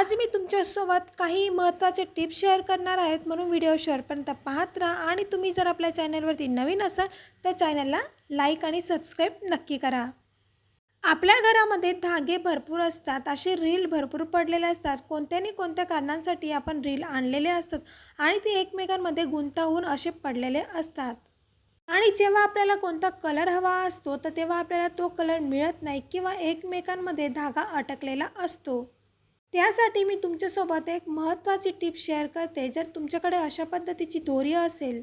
आज मी तुमच्यासोबत काही महत्त्वाचे टिप्स शेअर करणार आहेत. म्हणून व्हिडिओ शेअरपर्यंत पाहत राहा. आणि तुम्ही जर आपल्या चॅनलवरती नवीन असाल तर चॅनलला लाईक आणि सबस्क्राईब नक्की करा. आपल्या घरामध्ये धागे भरपूर असतात. असे रील भरपूर पडलेले असतात. कोणत्या ना कोणत्या कारणांसाठी आपण रील आणलेले असतात आणि ते एकमेकांमध्ये गुंतावून असे पडलेले असतात. आणि जेव्हा आपल्याला कोणता कलर हवा असतो तर तेव्हा आपल्याला तो कलर मिळत नाही किंवा एकमेकांमध्ये धागा अटकलेला असतो. त्यासाठी मी तुमच्यासोबत एक महत्त्वाची टिप शेअर करते. जर तुमच्याकडे अशा पद्धतीची दोरी असेल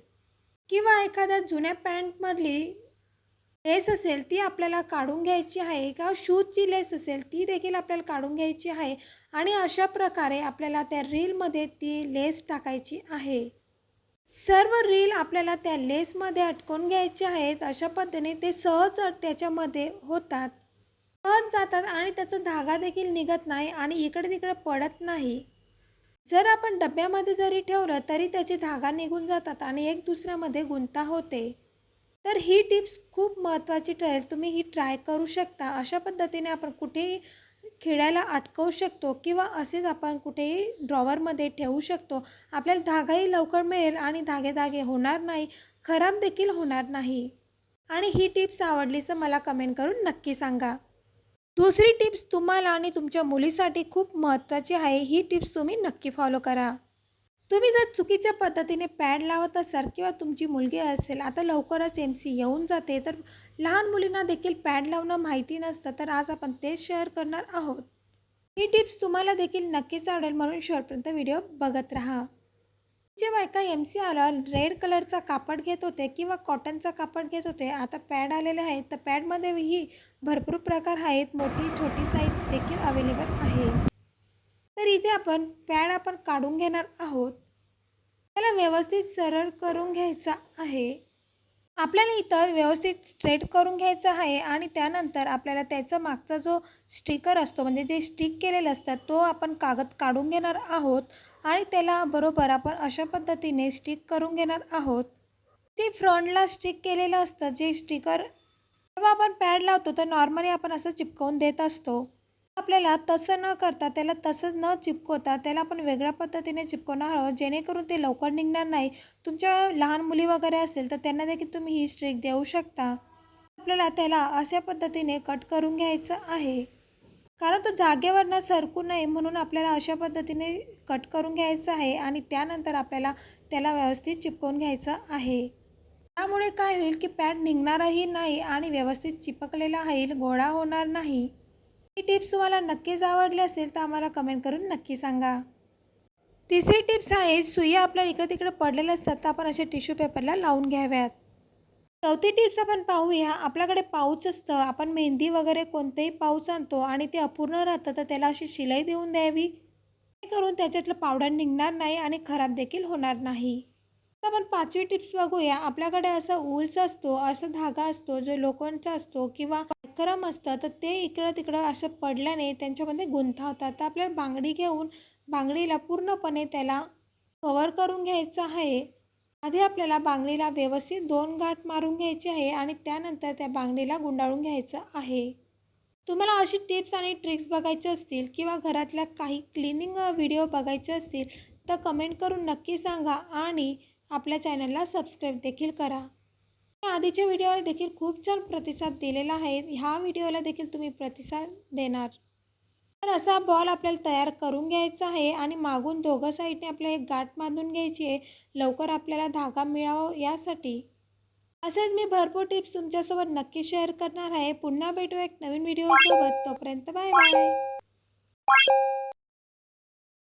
किंवा एखाद्या जुन्या पॅन्टमधली लेस असेल ती आपल्याला काढून घ्यायची आहे किंवा शूजची लेस असेल ती देखील आपल्याला काढून घ्यायची आहे आणि अशा प्रकारे आपल्याला त्या रीलमध्ये ती लेस टाकायची आहे. सर्व रील आपल्याला त्या लेसमध्ये अटकवून घ्यायचे आहेत. अशा पद्धतीने ते सहज त्याच्यामध्ये होतात. सहज जातात आणि त्याचा धागा देखील निघत नाही आणि इकडे तिकडे पडत नाही. जर आपण डब्यामध्ये जरी ठेवलं तरी त्याचे धागा निघून जातात आणि एक दुसऱ्यामध्ये गुंता होते. तर ही टिप्स खूप महत्त्वाची ठरेल. तुम्ही ही ट्राय करू शकता. अशा पद्धतीने आपण कुठेही खेळायला अटकवू शकतो किंवा असेच आपण कुठेही ड्रॉवरमध्ये ठेवू शकतो. आपल्याला धागाही लवकर मिळेल आणि धागे धागे होणार नाही खराब देखील होणार नाही. आणि ही टिप्स आवडलीच मला कमेंट करून नक्की सांगा. दुसरी टिप्स तुम्हाला आणि तुमच्या मुलीसाठी खूप महत्त्वाची आहे. ही टिप्स तुम्ही नक्की फॉलो करा. तुम्ही जर चुकीच्या पद्धतीने पॅड लावत असाल किंवा तुमची मुलगी असेल आता लवकरच एम सी येऊन जाते तर लहान मुलींना देखील पॅड लावणं माहिती नसतं तर आज आपण तेच शेअर करणार आहोत. ही टिप्स तुम्हाला देखील नक्कीच आवडेल म्हणून शेवटपर्यंत व्हिडिओ बघत राहा. जेव्हा एका एम सी आला रेड कलरचा कापड घेत होते किंवा कॉटनचा कापड घेत होते आता पॅड आलेले आहेत तर पॅडमध्येही भरपूर प्रकार आहेत मोठी छोटी साईज देखील अवेलेबल आहे. तर इथे आपण पॅड आपण काढून घेणार आहोत. त्याला व्यवस्थित सरळ करून घ्यायचा आहे. आपल्याला इथं व्यवस्थित स्ट्रेट करून घ्यायचं आहे आणि त्यानंतर आपल्याला त्याचा मागचा जो स्टिकर असतो म्हणजे जे स्टिक केलेलं असतात तो आपण कागद काढून घेणार आहोत आणि त्याला बरोबर आपण अशा पद्धतीने स्टिक करून घेणार आहोत. ते फ्रंटला स्टिक केलेलं असतं जे स्टिकर जेव्हा आपण पॅड लावतो तर नॉर्मली आपण असं चिपकवून देत असतो. आपल्याला तसं न करता त्याला तसंच न चिपकवता त्याला आपण वेगळ्या पद्धतीने चिपकवणार आहोत जेणेकरून ते लवकर निघणार नाही. तुमच्या लहान मुली वगैरे असेल तर त्यांना देखील तुम्ही ही स्ट्रिक देऊ शकता. आपल्याला त्याला अशा पद्धतीने कट करून घ्यायचं आहे. कारण तो जागेवरनं सरकू नये म्हणून आपल्याला अशा पद्धतीने कट करून घ्यायचं आहे आणि त्यानंतर आपल्याला त्याला व्यवस्थित चिपकवून घ्यायचं आहे. त्यामुळे काय होईल की पॅड निघणारही नाही आणि व्यवस्थित चिपकलेला राहील गोळा होणार नाही. ही टिप्स तुम्हाला नक्कीच आवडली असेल तर आम्हाला कमेंट करून नक्की सांगा. तिसरी टिप्स आहे सुया आपल्या इकडे तिकडे पडलेल्या असतात तर आपण असे टिश्यू पेपरला लावून घ्याव्यात. चौथी टिप्स आपण पाहूया आपल्याकडे पाऊच असतं आपण मेहंदी वगैरे कोणतेही पाऊच आणतो आणि ते अपूर्ण राहतं तर त्याला अशी शिलाई देऊन द्यावी. करून त्याच्यातलं पावडर निघणार नाही आणि खराब देखील होणार नाही. तर आपण पाचवी टिप्स बघूया आपल्याकडे असा ऊलचा असतो असा धागा असतो जो लोकांचा असतो किंवा गरम असतं तर ते इकडं तिकडं असं पडल्याने त्यांच्यामध्ये गुंतावतात तर आपल्याला बांगडी घेऊन बांगडीला पूर्णपणे त्याला कवर करून घ्यायचं आहे. आधी आपल्याला बांगडीला व्यवस्थित दोन गाठ मारून घ्यायची आहे आणि त्यानंतर त्या बांगडीला गुंडाळून घ्यायचं आहे. तुम्हाला अशी टिप्स आणि ट्रिक्स बघायचे असतील किंवा घरातल्या काही क्लिनिंग व्हिडिओ बघायचे असतील तर कमेंट करून नक्की सांगा आणि आपल्या चॅनलला सबस्क्राईब देखील करा. आधीच्या व्हिडिओला देखील खूप छान प्रतिसाद दिलेला आहे. ह्या व्हिडिओला देखील तुम्ही प्रतिसाद देणार. तर असा बॉल आपल्याला तयार करून घ्यायचा आहे आणि मागून दोघं साईडने आपल्याला एक गाठ बांधून घ्यायची आहे. लवकर आपल्याला धागा मिळावा यासाठी. असेच मी भरपूर टिप्स तुमच्यासोबत नक्की शेअर करणार आहे. पुन्हा भेटू एक नवीन व्हिडिओसोबत तोपर्यंत बाय बाय